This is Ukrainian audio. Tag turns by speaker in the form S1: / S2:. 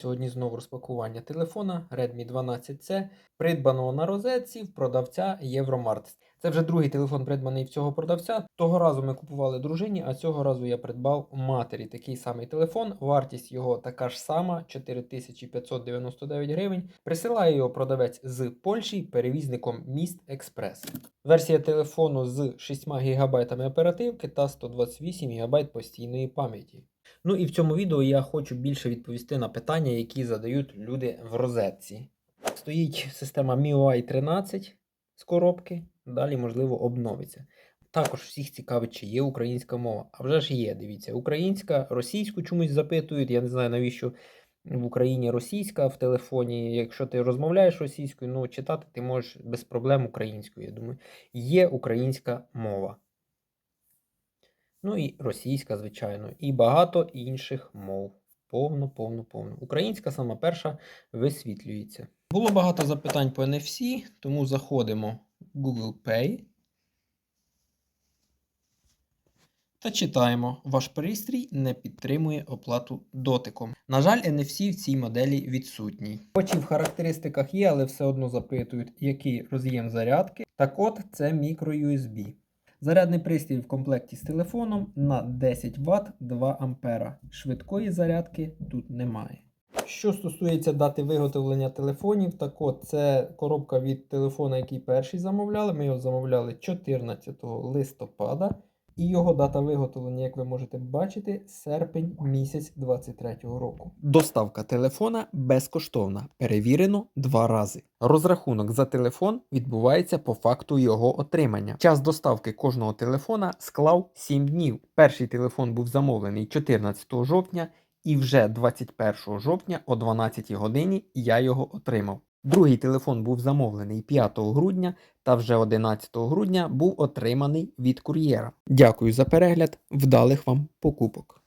S1: Сьогодні знову розпакування телефона Redmi 12C, придбаного на розетці в продавця Євромарт. Це вже другий телефон, придбаний в цього продавця. Того разу ми купували дружині, а цього разу я придбав матері такий самий телефон. Вартість його така ж сама 4599 гривень. Присилає його продавець з Польщі перевізником Міст Експрес. Версія телефону з 6 ГБ оперативки та 128 ГБ постійної пам'яті. Ну і в цьому відео я хочу більше відповісти на питання, які задають люди в розетці. Стоїть система MIUI 13 з коробки, далі, можливо, обновиться. Також всіх цікавить, чи є українська мова. А вже ж є, дивіться, українська, російську чомусь запитують. Я не знаю, навіщо в Україні російська в телефоні. Якщо ти розмовляєш російською, ну читати ти можеш без проблем українською. Я думаю, є українська мова. Ну і російська, звичайно, і багато інших мов. Повно, повно, повно. Українська сама перша висвітлюється. Було багато запитань по NFC, тому заходимо в Google Pay. Та читаємо, ваш пристрій не підтримує оплату дотиком. На жаль, NFC в цій моделі відсутній. Хоч в характеристиках є, але все одно запитують, який роз'єм зарядки. Так от це мікро-USB. Зарядний пристрій в комплекті з телефоном на 10 Вт 2 А. Швидкої зарядки тут немає. Що стосується дати виготовлення телефонів, так от це коробка від телефона, який перший замовляли. Ми його замовляли 14 листопада. І його дата виготовлення, як ви можете бачити, серпень місяць 23-го року. Доставка телефона безкоштовна. Перевірено два рази. Розрахунок за телефон відбувається по факту його отримання. Час доставки кожного телефона склав 7 днів. Перший телефон був замовлений 14 жовтня, і вже 21 жовтня о 12 годині я його отримав. Другий телефон був замовлений 5 грудня та вже 11 грудня був отриманий від кур'єра. Дякую за перегляд, вдалих вам покупок.